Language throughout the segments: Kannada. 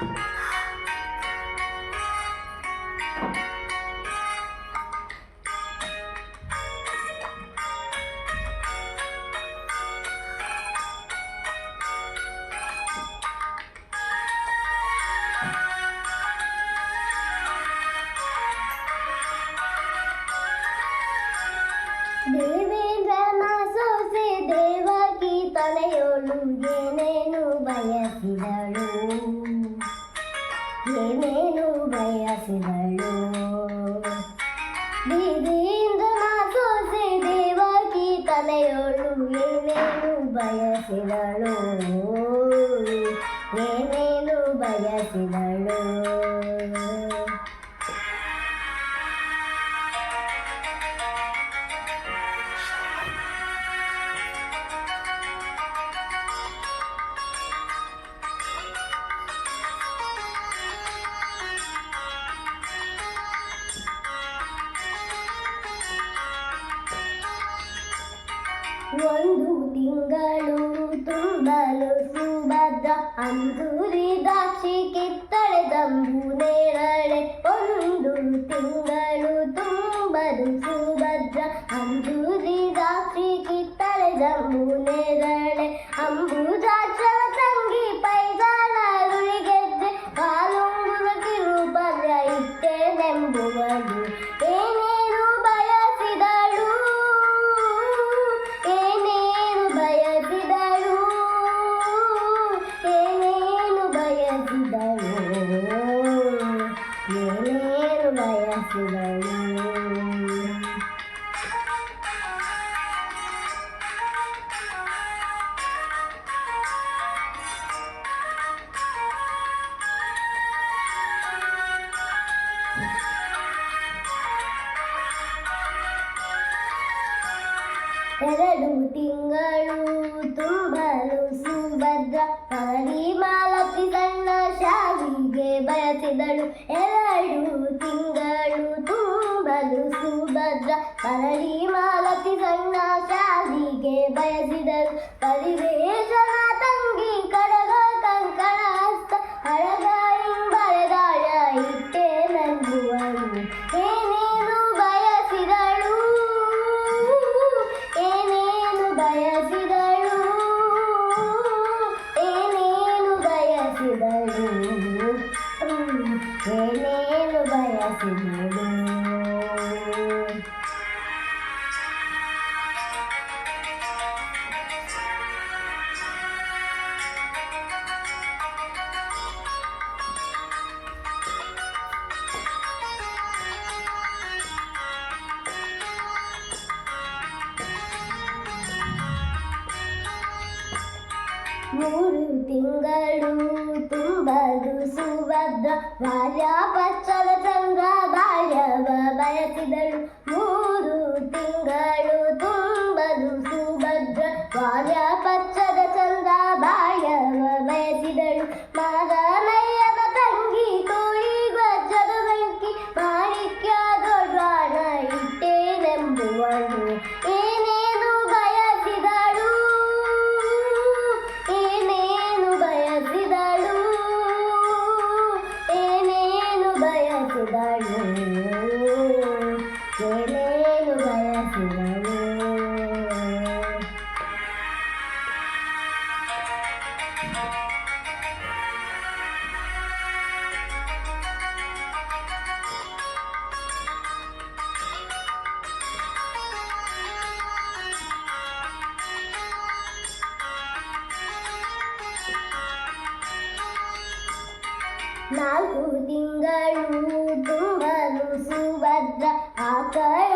Bye. ఆశలలో ಬೀದಿಯಿಂದ ಮಾಸೋಸೆ ದೇವಾಕಿ ತಲೆಯೋಳು ಏನೇನು ಬಯಸಿದಳು ಏನೇನು ಬಯಸಿದಳು ಒಂದು ತಿಂಗಳು ತುಂಬಲು ಸುಭದ್ರ ಅಂದುರಿದಾಕ್ಷಿ ಕಿತ್ತಳೆ ತಂಬು ನೇರಳೆ ಒಂದು ತಿಂಗಳು ಬರಲು ತಿಂಗಳು ತುಂಬಲು ಸುಭದ್ರ. ಪರಿಮಾಲತಿ ತನ್ನ ಶಾಲಿಗೆ ಬಯಸಿದಳು. ಎರಡು ತಿಂಗಳು ತುಂಬಲು ಸುಭದ್ರ. ಪರಿಮಾಲತಿ ತನ್ನ ಶಾಲಿಗೆ ಬಯಸಿದಳು. ಪರಿವೇಶ ಮೂರು ತಿಂಗಳು ತುಂಬಲು ಸುಭದ್ರ ಬಾಲ್ಯ ಪಚ್ಚಲ ನಾಲ್ಕು ತಿಂಗಳು ತುಂಬಲು ಸುಭದ್ರ ಆಕಳ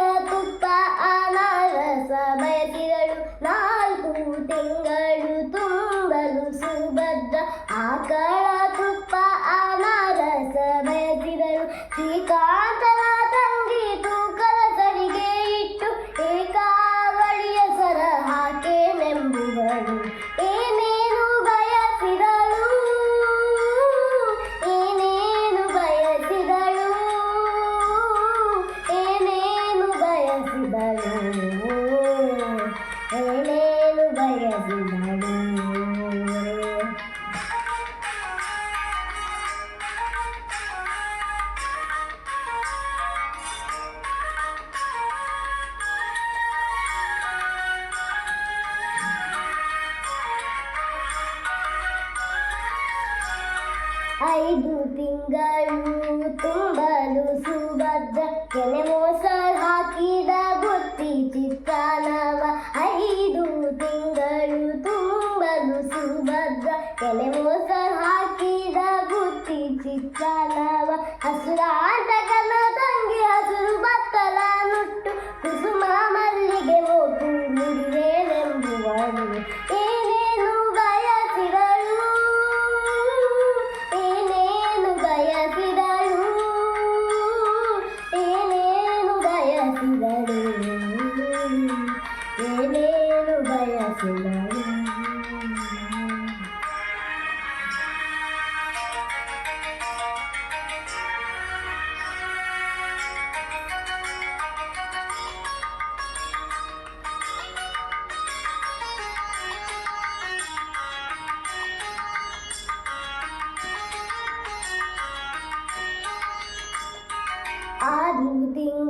ಸುಭದ್ರ ಕೆನೆ ಮೋಸ ಹಾಕಿದ ಬುತ್ತಿ ಚಿತ್ರಾನವ. ಐದು ತಿಂಗಳು ತುಂಬಲು ಸುಭದ್ರ. ಕೆನೆ ಮೋಸ ಹಾಕಿದ ಬುತ್ತಿ ಚಿತ್ರಾನವ. ಹಸುರಾಟಕನ ತಂಗಿ ಹಸುರು ಬತ್ತಲ ನುಟ್ಟು. ಕುಸುಮ ಮಲ್ಲಿಗೆ ಹೋಗು ಮುಡಿದೇನೆಂಬುವಳು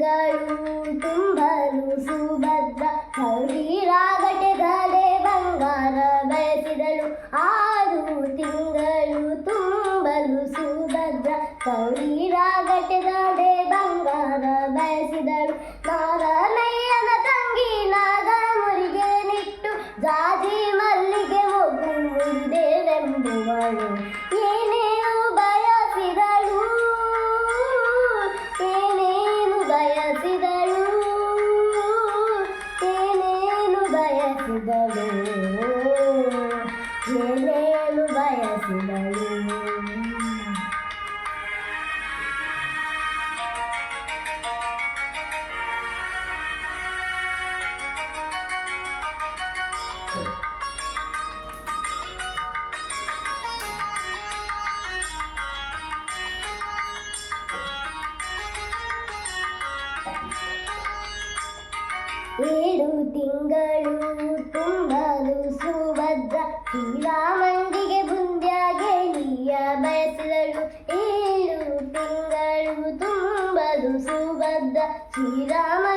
ತಿಂಗಳು ತುಂಬಲು ಸುಭದ್ರ. ರಾಗಟೆಗಲೆ ಬಂಗಾರ ಬಯಸಿದಳು ಆರು ತಿಂಗಳು ತುಂಬಲು ಸುಭದ್ರ. ರಾಗಟೆಗಲೆ ಬಂಗಾರ ಬಯಸಿದಳು ನಾರನಯ್ಯನ ತಂಗಿ ನಾಗ ಮುರಿಗೆ ನಿಟ್ಟು ಜಾಜಿ ಏಳು ತಿಂಗಳು ತುಂಬಲು ಸುಭದ್ರ. ಶ್ರೀರಾಮಂದಿಗೆ ಬುಂದ್ಯಾಗೆಲಿಯ ಬಯಸಿದಳು. ಏಳು ತಿಂಗಳು ತುಂಬಲು ಸುಭದ್ರ. ಶ್ರೀರಾಮಂದಿಗೆ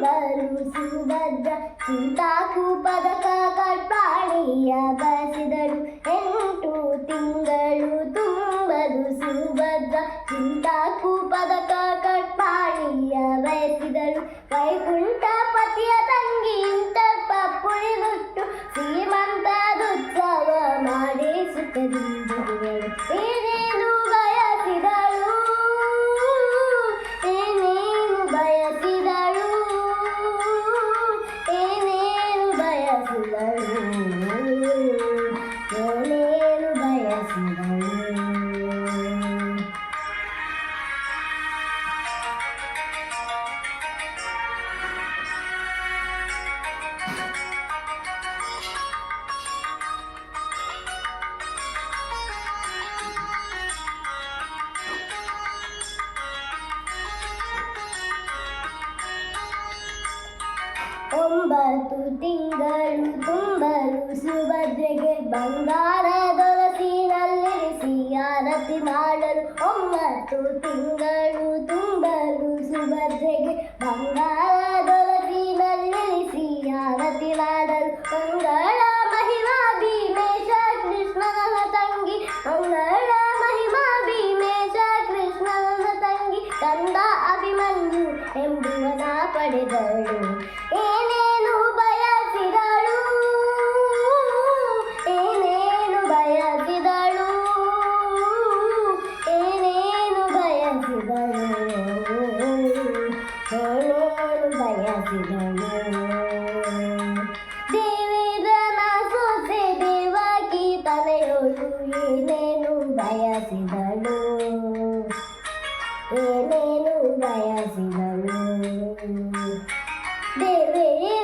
ತುಂಬಲು ಸುಭದ್ರ ಚಿಂತಾಕೂಪದ ಕಟ್ಪಾಣಿಯ ಒಂಬತ್ತು ತಿಂಗಳು ತುಂಬಲು ಸುಭದ್ರೆಗೆ ಬಂಗಾರ ದೊರಸಿನಲ್ಲಿರಿಸಿ ಆರತಿ ಮಾಡಲು ಒಂಬತ್ತು ತಿಂಗಳು ತುಂಬಲು ಸುಭದ್ರೆಗೆ ಬಂಗಾರ ದೊರಸಿನಲ್ಲಿರಿಸಿ ಆರತಿ ಮಾಡಲು ಮಂಗಳ ಮಹಿಮಾ ಭೀಮೇಶ ಕೃಷ್ಣನ ತಂಗಿ, ಮಂಗಳ ಮಹಿಮಾ ಭೀಮೇಶ ಕೃಷ್ಣನ ತಂಗಿ ಕಂದ ಅಭಿಮನ್ಯು ಎಂಬುವನ ಪಡೆದಳು. தேவையே